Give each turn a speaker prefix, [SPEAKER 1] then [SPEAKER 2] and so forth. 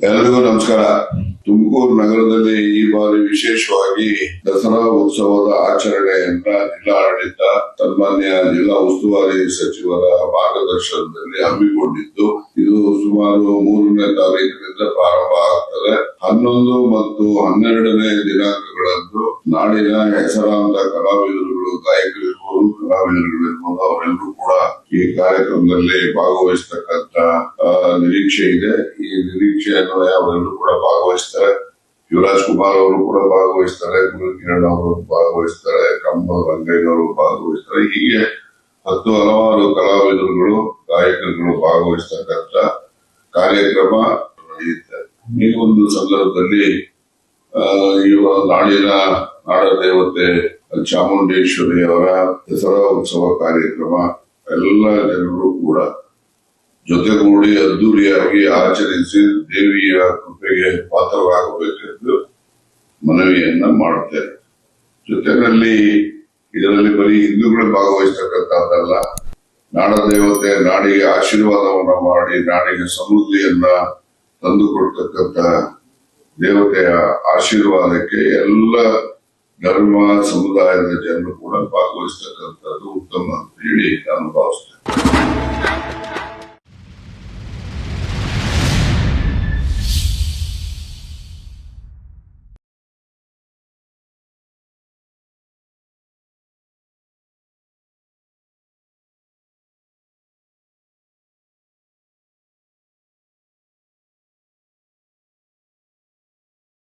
[SPEAKER 1] ಎಲ್ಲರಿಗೂ ನಮಸ್ಕಾರ. ತುಮಕೂರು ನಗರದಲ್ಲಿ ಈ ಬಾರಿ ವಿಶೇಷವಾಗಿ ದಸರಾ ಉತ್ಸವದ ಆಚರಣೆಯನ್ನ ಜಿಲ್ಲಾಡಳಿತ ತನ್ಮಾನ್ಯ ಜಿಲ್ಲಾ ಉಸ್ತುವಾರಿ ಸಚಿವರ ಮಾರ್ಗದರ್ಶನದಲ್ಲಿ ಹಮ್ಮಿಕೊಂಡಿದ್ದು, ಇದು ಸುಮಾರು ಮೂರನೇ ತಾರೀಕಿನಿಂದ ಪ್ರಾರಂಭ ಆಗ್ತದೆ. ಹನ್ನೊಂದು ಮತ್ತು ಹನ್ನೆರಡನೇ ದಿನಾಂಕಗಳಂದು ನಾಡಿನ ಹೆಸರಾಂತ ಕಲಾವಿದರುಗಳು ಗಾಯಕರಿರ್ಬೋದು ಕಲಾವಿದರುಗಳಿರ್ಬೋದು ಅವರೆಲ್ಲರೂ ಕೂಡ ಈ ಕಾರ್ಯಕ್ರಮದಲ್ಲಿ ಭಾಗವಹಿಸ್ತಕ್ಕಂತ ನಿರೀಕ್ಷೆ ಇದೆ. ಈ ನಿರೀಕ್ಷೆಯನ್ನು ಅವರೆಲ್ಲರೂ ಕೂಡ ಭಾಗವಹಿಸ್ತಾರೆ. ಯುವರಾಜ್ ಕುಮಾರ್ ಅವರು ಕೂಡ ಭಾಗವಹಿಸ್ತಾರೆ, ಗುರು ಕಿರಣ್ ಅವರು ಭಾಗವಹಿಸ್ತಾರೆ ಕಂಬ ರಂಗಯ್ಯನವರು ಭಾಗವಹಿಸ್ತಾರೆ. ಹೀಗೆ ಹತ್ತು ಹಲವಾರು ಕಲಾವಿದರುಗಳು, ಗಾಯಕರುಗಳು ಭಾಗವಹಿಸ್ತಕ್ಕಂತ ಕಾರ್ಯಕ್ರಮ ನಡೆಯುತ್ತೆ. ಈ ಒಂದು ಸಂದರ್ಭದಲ್ಲಿ ಈ ನಾಡಿನ ನಾಡ ದೇವತೆ ಚಾಮುಂಡೇಶ್ವರಿ ಅವರ ದಸರಾ ಉತ್ಸವ ಕಾರ್ಯಕ್ರಮ ಎಲ್ಲ ಜನರು ಕೂಡ ಜೊತೆಗೂಡಿ ಅದ್ದೂರಿಯಾಗಿ ಆಚರಿಸಿ ದೇವಿಯ ಕೃಪೆಗೆ ಪಾತ್ರರಾಗಬೇಕೆಂದು ಮನವಿಯನ್ನ ಮಾಡುತ್ತೇನೆ. ಜೊತೆಯಲ್ಲಿ ಇದರಲ್ಲಿ ಬರೀ ಹಿಂದೂಗಳು ಭಾಗವಹಿಸ್ತಕ್ಕಂಥದ್ದಲ್ಲ ನಾಡ ದೇವತೆ ನಾಡಿಗೆ ಆಶೀರ್ವಾದವನ್ನ ಮಾಡಿ ನಾಡಿಗೆ ಸಮೃದ್ಧಿಯನ್ನ ತಂದುಕೊಡ್ತಕ್ಕಂಥ ದೇವತೆಯ ಆಶೀರ್ವಾದಕ್ಕೆ ಎಲ್ಲ ಧರ್ಮ ಸಮುದಾಯದ ಜನರು ಕೂಡ ಭಾಗವಹಿಸ್ತಕ್ಕಂಥದ್ದು ಉತ್ತಮ ಅಂತ ಹೇಳಿ ನಾನು ಭಾವಿಸ್ತೇನೆ.